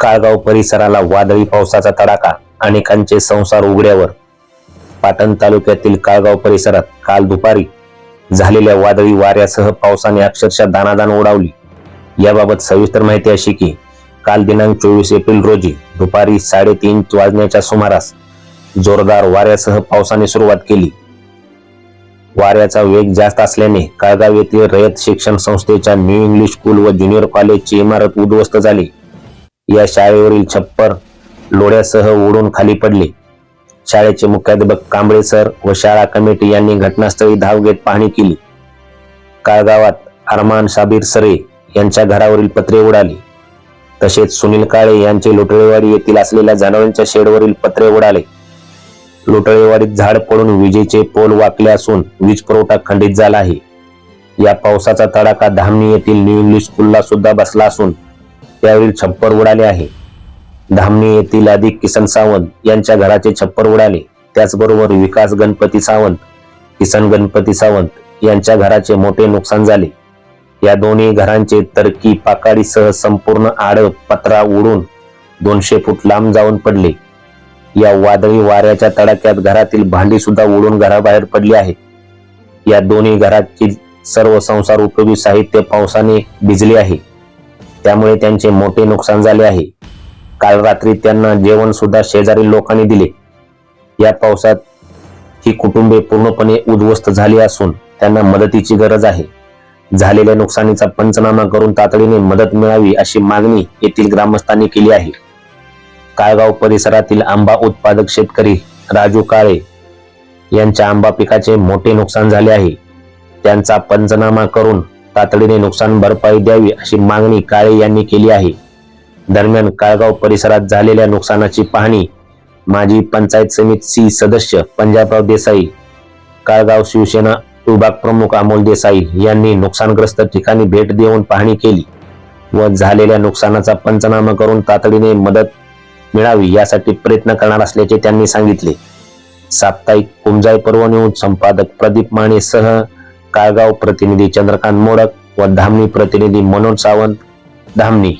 काळगाव परिसराला वादळी पावसाचा तडाखा अनेकांचे संसार उघड्यावर. पाटण तालुक्यातील काळगाव परिसरात काल दुपारी झालेल्या वादळी वाऱ्यासह पावसाने अक्षरशः दानादान उडावली याबाबत सविस्तर माहिती अशी की काल दिनांक चोवीस एप्रिल रोजी दुपारी साडेतीन वाजण्याच्या सुमारास जोरदार वाऱ्यासह पावसाने सुरुवात केली. वाऱ्याचा वेग जास्त असल्याने काळगाव येथील रयत शिक्षण संस्थेच्या न्यू इंग्लिश स्कूल व ज्युनियर कॉलेजची इमारत उद्ध्वस्त झाली. या शाळेवरील छप्पर लोड्यासह उडून खाली पडले. शाळेचे मुख्याध्यापक कांबळे सर व शाळा कमिटी यांनी घटनास्थळी धाव घेत पाहणी केली. काळगावात अरमान साबीर सरे यांच्या घरावरील पत्रे उडाली. तसेच सुनील काळे यांचे लोटळेवाडी येथील असलेल्या जनावरांच्या शेडवरील पत्रे उडाले. लोटळेवाडीत झाड पडून विजेचे पोल वाकले असून वीज पुरवठा खंडित झाला आहे. या पावसाचा तडाखा धामणी येथील न्यू इंग्लिश स्कूलला सुद्धा बसला असून त्यावेळी छप्पर उडाले आहे. धामणी येथील अधिक किसन सावंत यांच्या घराचे छप्पर उडाले. त्याचबरोबर विकास गणपती सावंत किसन गणपती सावंत यांच्या घराचे मोठे नुकसान झाले. या दोन्ही घरांचे तरकी पाकाडीसह संपूर्ण आड पत्रा उडून दोनशे फूट लांब जाऊन पडले. या वादळी वाऱ्याच्या तडाख्यात घरातील भांडी सुद्धा उडून घराबाहेर पडली आहेत. या दोन्ही घरातील सर्व संसार उपयोगी साहित्य पावसाने भिजले आहे. त्यामुळे त्यांचे मोठे नुकसान झाले आहे. काल रात्री त्यांना जेवण सुद्धा शेजारी लोकांनी दिले. या पावसात ही कुटुंबे पूर्णपणे उद्ध्वस्त झाली असून त्यांना मदतीची गरज आहे. झालेल्या नुकसानीचा पंचनामा करून तातडीने मदत मिळावी अशी मागणी येथील ग्रामस्थांनी केली आहे. काळगाव परिसरातील आंबा उत्पादक शेतकरी राजू काळे यांच्या आंबा पिकाचे मोठे नुकसान झाले आहे. त्यांचा पंचनामा करून तातडीने नुकसान भरपाई द्यावी अशी मागणी काळे यांनी केली आहे. दरम्यान काळगाव परिसरात झालेल्या नुकसानाची पाहणी माजी पंचायत समिती सी सदस्य पंजाबराव देसाई काळगाव शिवसेना विभाग प्रमुख अमोल देसाई यांनी नुकसानग्रस्त ठिकाणी भेट देऊन पाहणी केली व झालेल्या नुकसानाचा पंचनामा करून तातडीने मदत मिळावी यासाठी प्रयत्न करणार असल्याचे त्यांनी सांगितले. साप्ताहिक कुंजाई पर्व न्यूज संपादक प्रदीप माने सह काळगाव प्रतिनिधी चंद्रकांत मोडक व धामणी प्रतिनिधी मनोज सावंत धामणी.